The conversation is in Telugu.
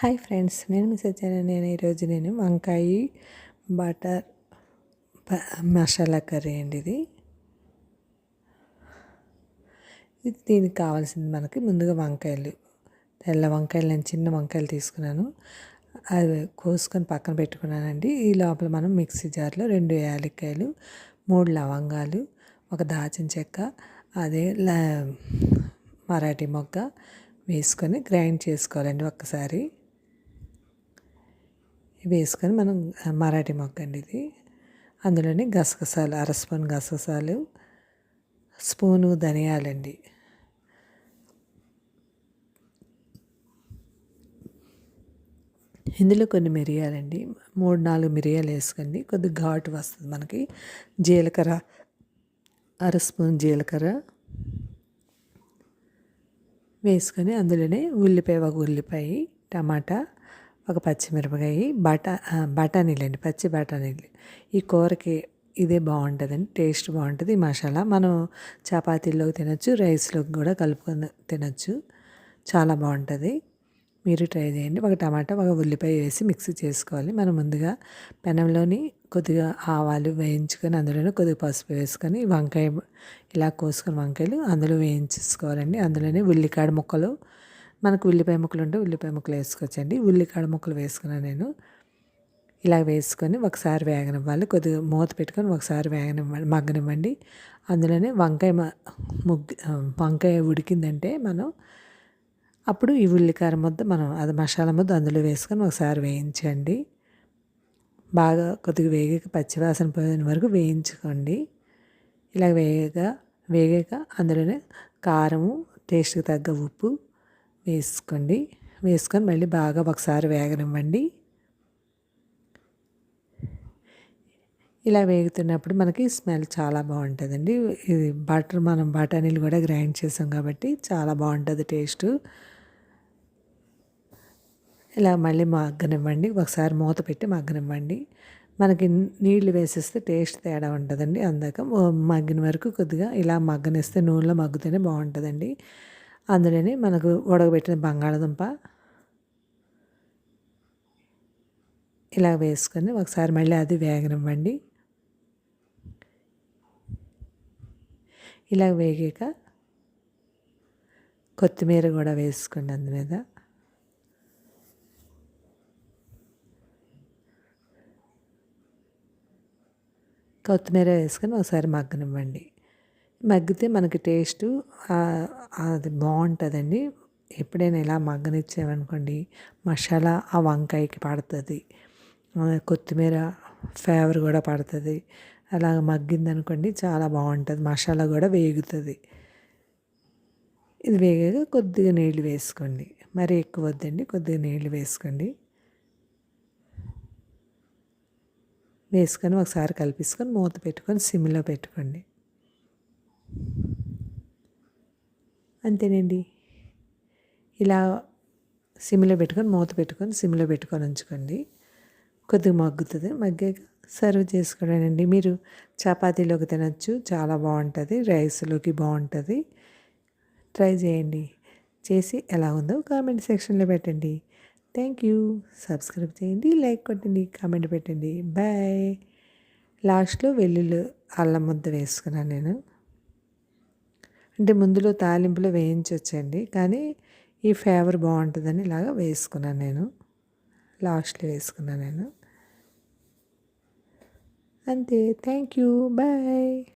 హాయ్ ఫ్రెండ్స్ నేను మిస్ వచ్చాను నేను ఈరోజు నేను వంకాయ బటర్ మసాలా కర్రీ అండి ఇది. ఇది దీనికి కావాల్సింది మనకి ముందుగా వంకాయలు. తెల్ల వంకాయలు నేను చిన్న వంకాయలు తీసుకున్నాను. అది కోసుకొని పక్కన పెట్టుకున్నానండి. ఈ లోపల మనం మిక్సీ జార్లో రెండు యాలక్కాయలు మూడు లవంగాలు ఒక దాచిన చెక్క అదే మరాఠీ మొగ్గ వేసుకొని గ్రైండ్ చేసుకోవాలండి ఒక్కసారి. వేసుకొని మనం మరాఠీ మొక్క అండి ఇది. అందులోనే గసగసాలు అర స్పూన్ గసగసాలు స్పూను ధనియాలండి. ఇందులో కొన్ని మిరియాలండి. మూడు నాలుగు మిరియాలు వేసుకోండి కొద్ది ఘాటు వస్తుంది మనకి. జీలకర్ర అర స్పూన్ జీలకర్ర వేసుకొని అందులోనే ఉల్లిపాయ ఒక ఉల్లిపాయ టమాటా ఒక పచ్చిమిరపకాయ బటా బఠానీలు అండి పచ్చి బఠానీలు. ఈ కూరకి ఇదే బాగుంటుందండి టేస్ట్ బాగుంటుంది. ఈ మసాలా మనం చపాతీల్లోకి తినచ్చు రైస్లోకి కూడా కలుపుకొని తినచ్చు. చాలా బాగుంటుంది. మీరు ట్రై చేయండి. ఒక టమాటా ఒక ఉల్లిపాయ వేసి మిక్సీ చేసుకోవాలి. మనం ముందుగా పెనంలోని కొద్దిగా ఆవాలు వేయించుకొని అందులోనే కొద్దిగా పసుపు వేసుకొని వంకాయ ఇలా కోసుకొని వంకాయలు అందులో వేయించేసుకోవాలండి. అందులోనే ఉల్లికాడ ముక్కలు మనకు ఉల్లిపాయ ముక్కలు ఉంటే ఉల్లిపాయ ముక్కలు వేసుకోవచ్చండి. ఉల్లికాడ ముక్కలు వేసుకున్నాను నేను ఇలా వేసుకొని ఒకసారి వేగనివ్వాలి. కొద్దిగా మూత పెట్టుకొని ఒకసారి వేగనివ్వండి మగ్గనివ్వండి. అందులోనే వంకాయ ముగ్గు వంకాయ ఉడికిందంటే మనం అప్పుడు ఈ ఉల్లికార ముద్ద మనం అది మసాలా ముద్ద అందులో వేసుకొని ఒకసారి వేయించండి. బాగా కొద్దిగా వేగాక పచ్చివాసన పోయిన వరకు వేయించుకోండి. ఇలా వేగగా వేగాక అందులోనే కారము టేస్ట్కి తగ్గ ఉప్పు వేసుకోండి. వేసుకొని మళ్ళీ బాగా ఒకసారి వేగనివ్వండి. ఇలా వేగుతున్నప్పుడు మనకి స్మెల్ చాలా బాగుంటుందండి. ఇది బటర్ మనం బఠానీలు కూడా గ్రైండ్ చేసాం కాబట్టి చాలా బాగుంటుంది టేస్ట్. ఇలా మళ్ళీ మగ్గనివ్వండి. ఒకసారి మూత పెట్టి మగ్గనివ్వండి. మనకి నీళ్ళు వేసేస్తే టేస్ట్ తేడా ఉంటుందండి. అందాక మగ్గిన వరకు కొద్దిగా ఇలా మగ్గనిస్తే నూనెలో మగ్గుతేనే బాగుంటుందండి. అందులోనే మనకు ఉడకబెట్టిన బంగాళదుంప ఇలా వేసుకొని ఒకసారి మళ్ళీ అది వేగనివ్వండి. ఇలా వేగాక కొత్తిమీర కూడా వేసుకోండి అందు మీద. కొత్తిమీర వేసుకొని ఒకసారి మగ్గనివ్వండి. మగ్గితే మనకి టేస్ట్ అది బాగుంటుందండి. ఎప్పుడైనా ఇలా మగ్గనిచ్చామనుకోండి మసాలా ఆ వంకాయకి పడుతుంది. కొత్తిమీర ఫ్లేవర్ కూడా పడుతుంది. అలా మగ్గిందనుకోండి చాలా బాగుంటుంది. మసాలా కూడా వేగుతుంది. ఇది వేగాక కొద్దిగా నీళ్ళు వేసుకోండి. మరి ఎక్కువ వద్దండి కొద్దిగా నీళ్ళు వేసుకోండి. వేసుకొని ఒకసారి కలిపేసుకొని మూత పెట్టుకొని సిమ్లో పెట్టుకోండి. అంతేనండి. ఇలా సిమ్లో పెట్టుకొని మూత పెట్టుకొని సిమ్లో పెట్టుకొని ఉంచుకోండి. కొద్దిగా మగ్గుతుంది. మగ్గాక సర్వ్ చేసుకోవడానండి. మీరు చపాతీలోకి తినచ్చు. చాలా బాగుంటుంది. రైస్లోకి బాగుంటుంది. ట్రై చేయండి. చేసి ఎలా ఉందో కామెంట్ సెక్షన్లో పెట్టండి. Thank you. సబ్స్క్రైబ్ చేయండి. లైక్ కొట్టండి. కామెంట్ పెట్టండి. బాయ్. లాస్ట్లో వెల్లుల్లి అల్లం ముద్ద వేసుకున్నాను నేను. అంటే ముందులో తాలింపులో వేయించవచ్చండి కానీ ఈ ఫ్లేవర్ బాగుంటుందని ఇలాగ వేసుకున్నాను నేను. లాస్ట్లో వేసుకున్నాను నేను. అంతే. Thank you. బాయ్.